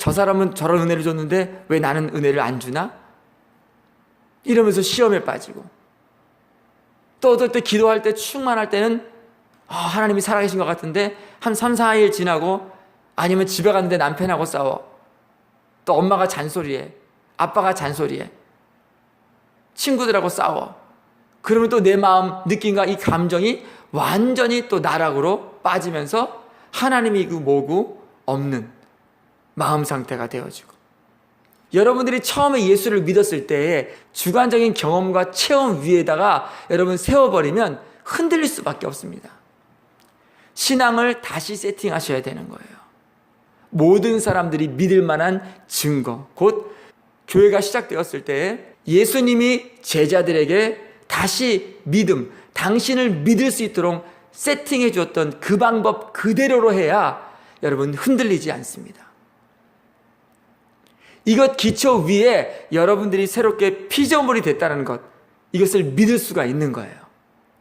저 사람은 저런 은혜를 줬는데 왜 나는 은혜를 안 주나? 이러면서 시험에 빠지고 또 어떨 때 기도할 때 충만할 때는 아, 하나님이 살아계신 것 같은데 한 3, 4일 지나고 아니면 집에 갔는데 남편하고 싸워. 또 엄마가 잔소리해. 아빠가 잔소리해. 친구들하고 싸워. 그러면 또 내 마음, 느낌과 이 감정이 완전히 또 나락으로 빠지면서 하나님이 그 뭐고 없는 마음 상태가 되어지고. 여러분들이 처음에 예수를 믿었을 때에 주관적인 경험과 체험 위에다가 여러분 세워버리면 흔들릴 수밖에 없습니다. 신앙을 다시 세팅하셔야 되는 거예요. 모든 사람들이 믿을 만한 증거, 곧 교회가 시작되었을 때 예수님이 제자들에게 다시 믿음, 당신을 믿을 수 있도록 세팅해 주었던 그 방법 그대로로 해야 여러분 흔들리지 않습니다. 이것 기초 위에 여러분들이 새롭게 피조물이 됐다는 것, 이것을 믿을 수가 있는 거예요.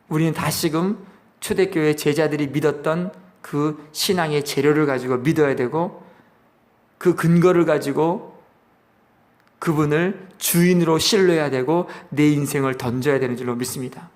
우리는 다시금 초대교회 제자들이 믿었던 그 신앙의 재료를 가지고 믿어야 되고 그 근거를 가지고 그분을 주인으로 신뢰해야 되고 내 인생을 던져야 되는 줄로 믿습니다.